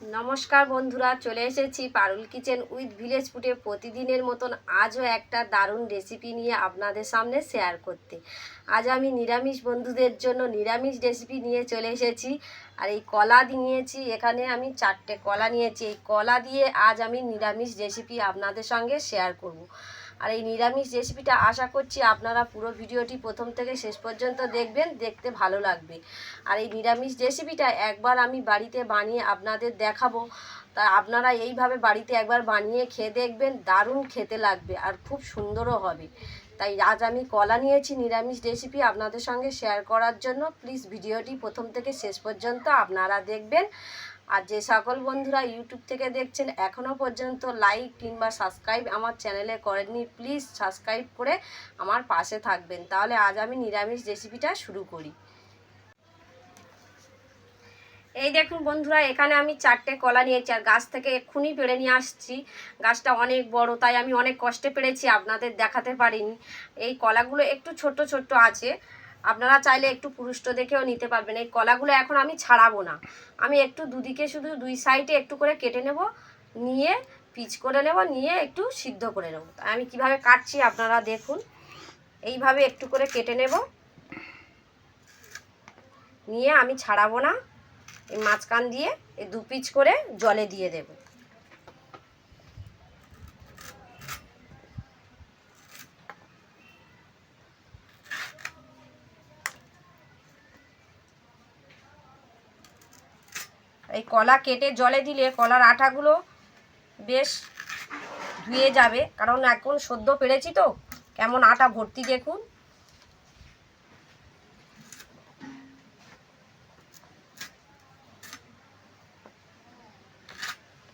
নমস্কার বন্ধুরা, চলে এসেছি পারুল কিচেন উইথ ভিলেজ ফুডে প্রতিদিনের মতন আজও একটা দারুণ রেসিপি নিয়ে আপনাদের সামনে শেয়ার করতে। আজ আমি নিরামিষ বন্ধুদের জন্য নিরামিষ রেসিপি নিয়ে চলে এসেছি। আর এই কলা নিয়েছি, এখানে আমি চারটে কলা নিয়েছি। এই কলা দিয়ে আজ আমি নিরামিষ রেসিপি আপনাদের সঙ্গে শেয়ার করব। আর এই নিরামিষ রেসিপিটা আশা করছি আপনারা পুরো ভিডিওটি প্রথম থেকে শেষ পর্যন্ত দেখবেন, দেখতে ভালো লাগবে। আর এই নিরামিষ রেসিপিটা একবার আমি বাড়িতে বানিয়ে আপনাদের দেখাবো। তা আপনারা এইভাবে বাড়িতে একবার বানিয়ে খেয়ে দেখবেন, দারুণ খেতে লাগবে আর খুব সুন্দরও হবে। তাই আজ আমি কলা নিয়েছি নিরামিষ রেসিপি আপনাদের সঙ্গে শেয়ার করার জন্য। প্লিজ ভিডিওটি প্রথম থেকে শেষ পর্যন্ত আপনারা দেখবেন। আর যে সকল বন্ধুরা ইউটিউব থেকে দেখছেন এখনও পর্যন্ত লাইক কিংবা সাবস্ক্রাইব আমার চ্যানেলে করেননি প্লিজ সাবস্ক্রাইব করে আমার পাশে থাকবেন। তাহলে আজ আমি নিরামিষ রেসিপিটা শুরু করি। এই দেখুন বন্ধুরা, এখানে আমি চারটে কলা নিয়েছি আর গাছ থেকে এক্ষুনি পেড়ে নিয়ে আসছি। গাছটা অনেক বড়, তাই আমি অনেক কষ্টে পেরেছি, আপনাদের দেখাতে পারিনি। এই কলাগুলো একটু ছোট ছোট আছে। আপনারা চাইলে একটু পুরুষ্ট দেখেও নিতে পারবেন। এই কলাগুলো এখন আমি ছাড়াবো না। আমি একটু দুদিকে শুধু দুই সাইডে একটু করে কেটে নেব, নিয়ে পিচ করে নেব, নিয়ে একটু সিদ্ধ করে নেব। আমি কীভাবে কাটছি আপনারা দেখুন। এইভাবে একটু করে কেটে নেব। নিয়ে আমি ছাড়াবো না। এই মাঝখান দিয়ে এই দু পিচ করে জলে দিয়ে দেব। এই কলা কেটে জলে দিলে কলার আঠাগুলো বেশ ধুয়ে যাবে। কারণ এখন সদ্য পেরেছি তো। কেমন আটা ভর্তি দেখুন।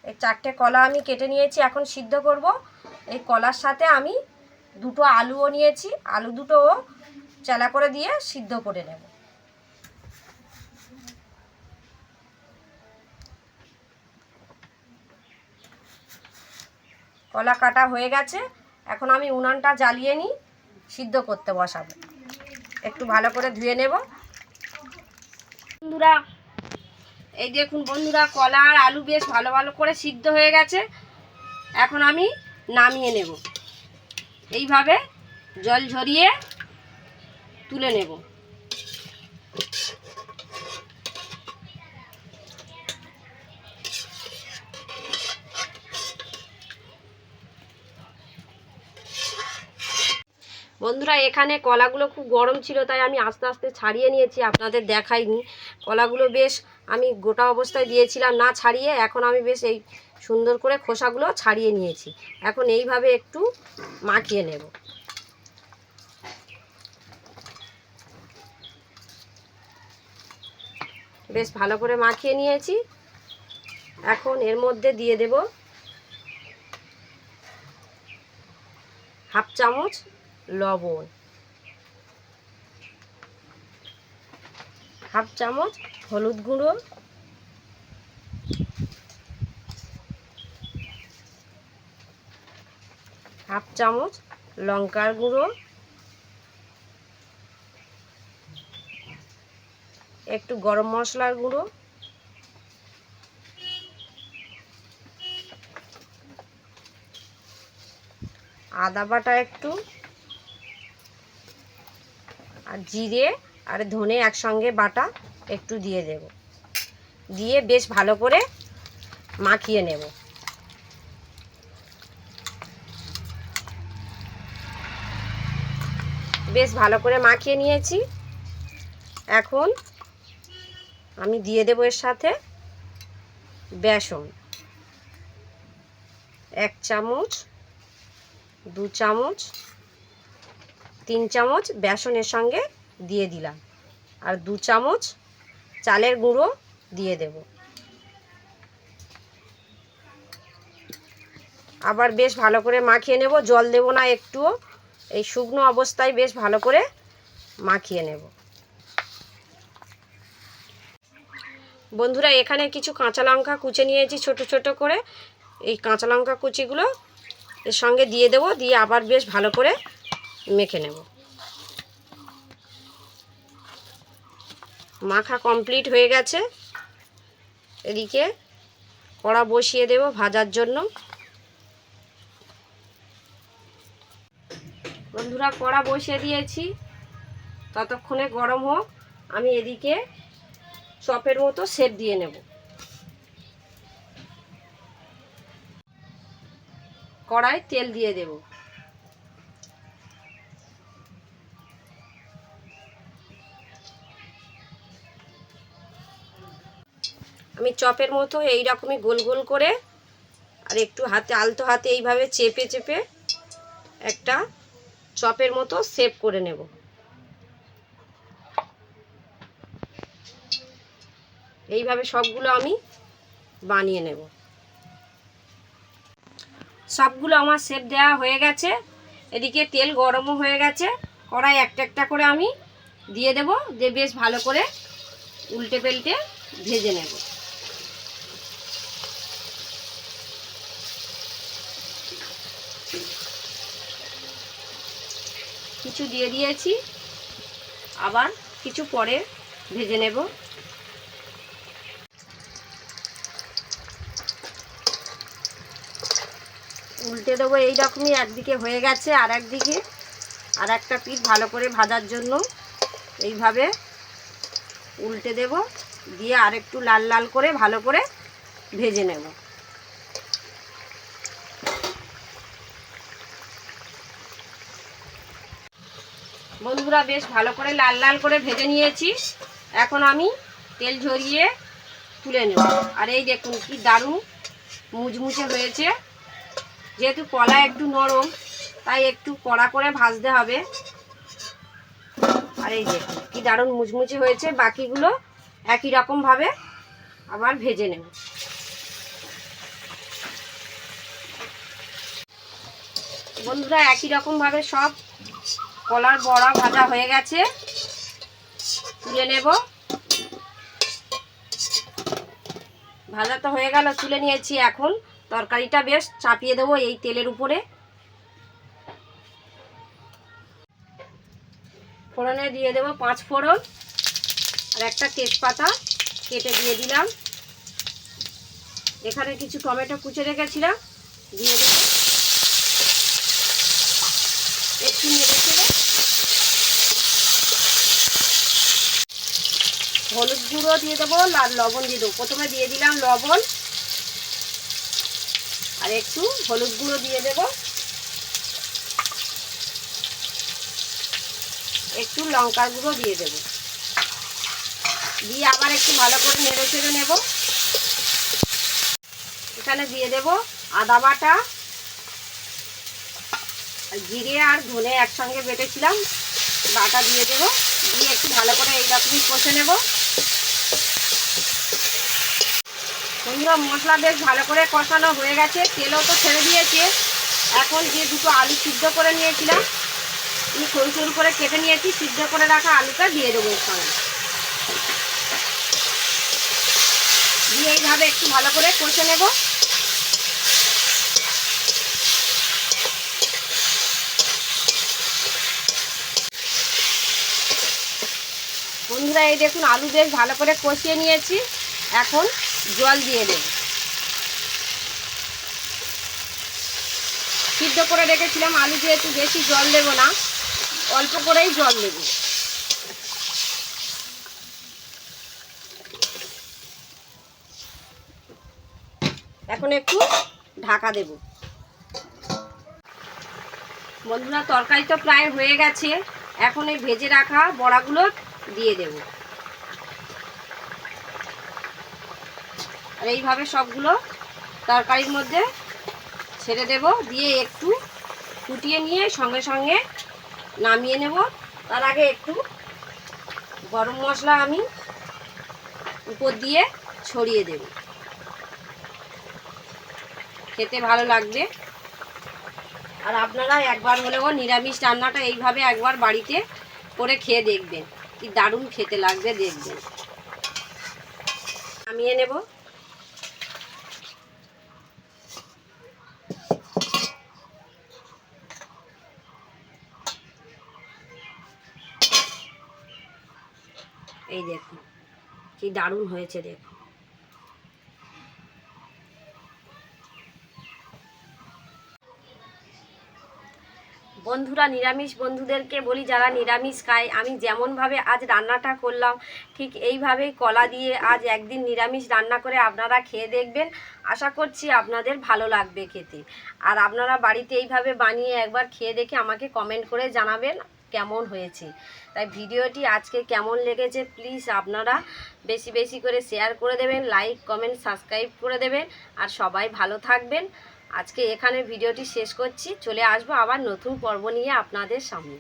এই চারটে কলা আমি কেটে নিয়েছি, এখন সিদ্ধ করব। এই কলার সাথে আমি দুটো আলুও নিয়েছি। আলু দুটোও চেলা করে দিয়ে সিদ্ধ করে নেব। কলা কাটা হয়ে গেছে। এখন আমি উনানটা জ্বালিয়ে নিই, সিদ্ধ করতে বসাবো। একটু ভালো করে ধুয়ে নেব। বন্ধুরা, এই দেখুন বন্ধুরা, কলা আর আলু বেশ ভালো ভালো করে সিদ্ধ হয়ে গেছে। এখন আমি নামিয়ে নেব। এইভাবে জল ঝরিয়ে তুলে নেব। বন্ধুরা, এখানে কলাগুলো খুব গরম ছিল, তাই আমি আস্তে আস্তে ছাড়িয়ে নিয়েছি, আপনাদের দেখাইনি। কলাগুলো বেশ আমি গোটা অবস্থায় দিয়েছিলাম, না ছাড়িয়ে, এখন আমি বেশ এই সুন্দর করে খোসাগুলো ছাড়িয়ে নিয়েছি। এখন এইভাবে একটু মাখিয়ে নেব। বেশ ভালো করে মাখিয়ে নিয়েছি। এখন এর মধ্যে দিয়ে দেব হাফ চামচ লবণ। হাফ চামচ হলুদ গুঁড়ো। হাফ চামচ লঙ্কার গুঁড়ো। একটু গরম মশলার গুঁড়ো। আদা বাটা একটু। আর জিরে আর ধনে একসঙ্গে বাটা একটু দিয়ে দেব। দিয়ে বেশ ভালো করে মাখিয়ে নেব। বেশ ভালো করে মাখিয়ে নিয়েছি। এখন আমি দিয়ে দেবো এর সাথে বেসন। এক চামচ, দু চামচ তিন চামচ বেসনের সঙ্গে দিয়ে দিলাম। আর দু চামচ চালের গুঁড়ো দিয়ে দেব। আবার বেশ ভালো করে মাখিয়ে নেব। জল দেব না একটুও এই শুকনো অবস্থায় বেশ ভালো করে মাখিয়ে নেব। বন্ধুরা, এখানে কিছু কাঁচা লঙ্কা কুচে নিয়েছি ছোট ছোট করে। এই কাঁচা লঙ্কা কুচিগুলো এর সঙ্গে দিয়ে দেব। দিয়ে আবার বেশ ভালো করে মেখে নেব। মাখা কমপ্লিট হয়ে গেছে। এদিকে কড়া বসিয়ে দেব ভাজার জন্য। বন্ধুরা, কড়া বসিয়ে দিয়েছি। ততক্ষণে গরম হোক, আমি এদিকে চপের মতো সেপ দিয়ে নেব। কড়াই তেল দিয়ে দেব। আমি চপের মতো এই রকমই গোল গোল করে আর একটু হাতে আলতো হাতে এইভাবে চেপে চেপে একটা চপের মতো সেভ করে নেব। এইভাবে সবগুলো আমি বানিয়ে নেব। সবগুলো আমার সেপ দেওয়া হয়ে গেছে। এদিকে তেল গরমও হয়ে গেছে। কড়াই একটা একটা করে আমি দিয়ে দেব। দিয়ে বেশ ভালো করে উল্টে পেল্টে ভেজে নেব। কিছু দিয়ে দিয়েছি। আবার কিছু পরে ভেজে নেব। উল্টে দেবো এই রকমই একদিকে হয়ে গেছে আর একদিকে। আর একটা পিঠ ভালো করে ভাজার জন্য এইভাবে উল্টে দেব। দিয়ে আর একটু লাল লাল করে ভালো করে ভেজে নেব। বন্ধুরা, বেশ ভালো করে লাল লাল করে ভেজে নিয়েছি। এখন আমি তেল ঝরিয়ে তুলে নেব। আর এই দেখুন কি দারুণ মুচমুচে হয়েছে। যেহেতু কলা একটু নরম, তাই একটু কড়া করে ভাজতে হবে। আর এই দেখুন কি দারুণ মুচমুচে হয়েছে। বাকিগুলো একই রকমভাবে আবার ভেজে নেব। বন্ধুরা, একই রকমভাবে সব কলার বড়া ভাজা হয়ে গেছে। তুলে নেব। ভাজা তো হয়ে গেল, তুলে নিয়েছি এখন। তরকারিটা বেশ চাপিয়ে দেবো এই তেলের উপরে। ফোড়নে দিয়ে দেবো পাঁচ ফোড়ন আর একটা তেজপাতা, কেটে দিয়ে দিলাম। এখানে কিছু টমেটো কুচে রেখেছিলাম, দিয়ে দেবো। একটু চেড়ে হলুদ গুঁড়ো দিয়ে দেবো আর লবণ দিয়ে দেবো। প্রথমে দিয়ে দিলাম লবণ। আর একটু হলুদ গুঁড়ো দিয়ে দেব। একটু লঙ্কার গুঁড়ো দিয়ে দেব। দিয়ে আবার একটু ভালো করে নেড়ে চেড়ে নেব। এখানে দিয়ে দেব আদা বাটা। জিরে আর ধনে একসঙ্গে বেটেছিলাম। বাটা দিয়ে দেব। দিয়ে একটু ভালো করে এইরকমই কষে নেব। বন্ধুরা মশলা বেশ ভালো করে কষানো হয়ে গেছে, তেলও তো ছেড়ে দিয়েছে। এখন যে দুটো আলু সিদ্ধ করে নিয়েছিলাম, আমি সরু সরু করে কেটে নিয়েছি, সিদ্ধ করে রাখা আলুটা দিয়ে দেবো সঙ্গে দিয়ে এইভাবে একটু ভালো করে কষে নেব। বন্ধুরা, এই দেখুন, আলু বেশ ভালো করে কষিয়ে নিয়েছি। এখন জল দিয়ে দেব। সিদ্ধ করে রেখেছিলাম, আলু যেহেতু বেশি জল দেবো না, অল্প করেই জল দেব। এখন একটু ঢাকা দেব। বন্ধুরা, তরকারি তো প্রায় হয়ে গেছে। এখন এই ভেজে রাখা বড়াগুলো দিয়ে দেবো। আর এইভাবে সবগুলো তরকারির মধ্যে ছেড়ে দেব, দিয়ে একটু ফুটিয়ে নিয়ে সঙ্গে সঙ্গে নামিয়ে নেব। তার আগে একটু গরম মশলা আমি উপর দিয়ে ছড়িয়ে দেব। খেতে ভালো লাগবে। আর আপনারা একবার হলেও নিরামিষ রান্নাটা এইভাবে একবার বাড়িতে করে খেয়ে দেখবেন। কি দারুণ খেতে লাগবে দেখবেন। নামিয়ে নেব। এই দেখুন কি দারুণ হয়েছে দেখুন বন্ধুরা, নিরামিষ বন্ধুদেরকে বলি, যারা নিরামিষ খায়, আমি যেমনভাবে আজ রান্নাটা করলাম, ঠিক এইভাবেই কলা দিয়ে আজ একদিন নিরামিষ রান্না করে আপনারা খেয়ে দেখবেন। আশা করছি আপনাদের ভালো লাগবে খেতে। আর আপনারা বাড়িতে এইভাবে বানিয়ে একবার খেয়ে দেখে আমাকে কমেন্ট করে জানাবেন। কেমন হয়েছে। তাই ভিডিওটি আজকে কেমন লেগেছে প্লিজ আপনারা বেশি বেশি করে শেয়ার করে দেবেন লাইক কমেন্ট সাবস্ক্রাইব করে দেবেন আর সবাই ভালো থাকবেন। আজকে এখানে ভিডিওটি শেষ করছি, চলে আসব আবার নতুন পর্ব নিয়ে আপনাদের সামনে।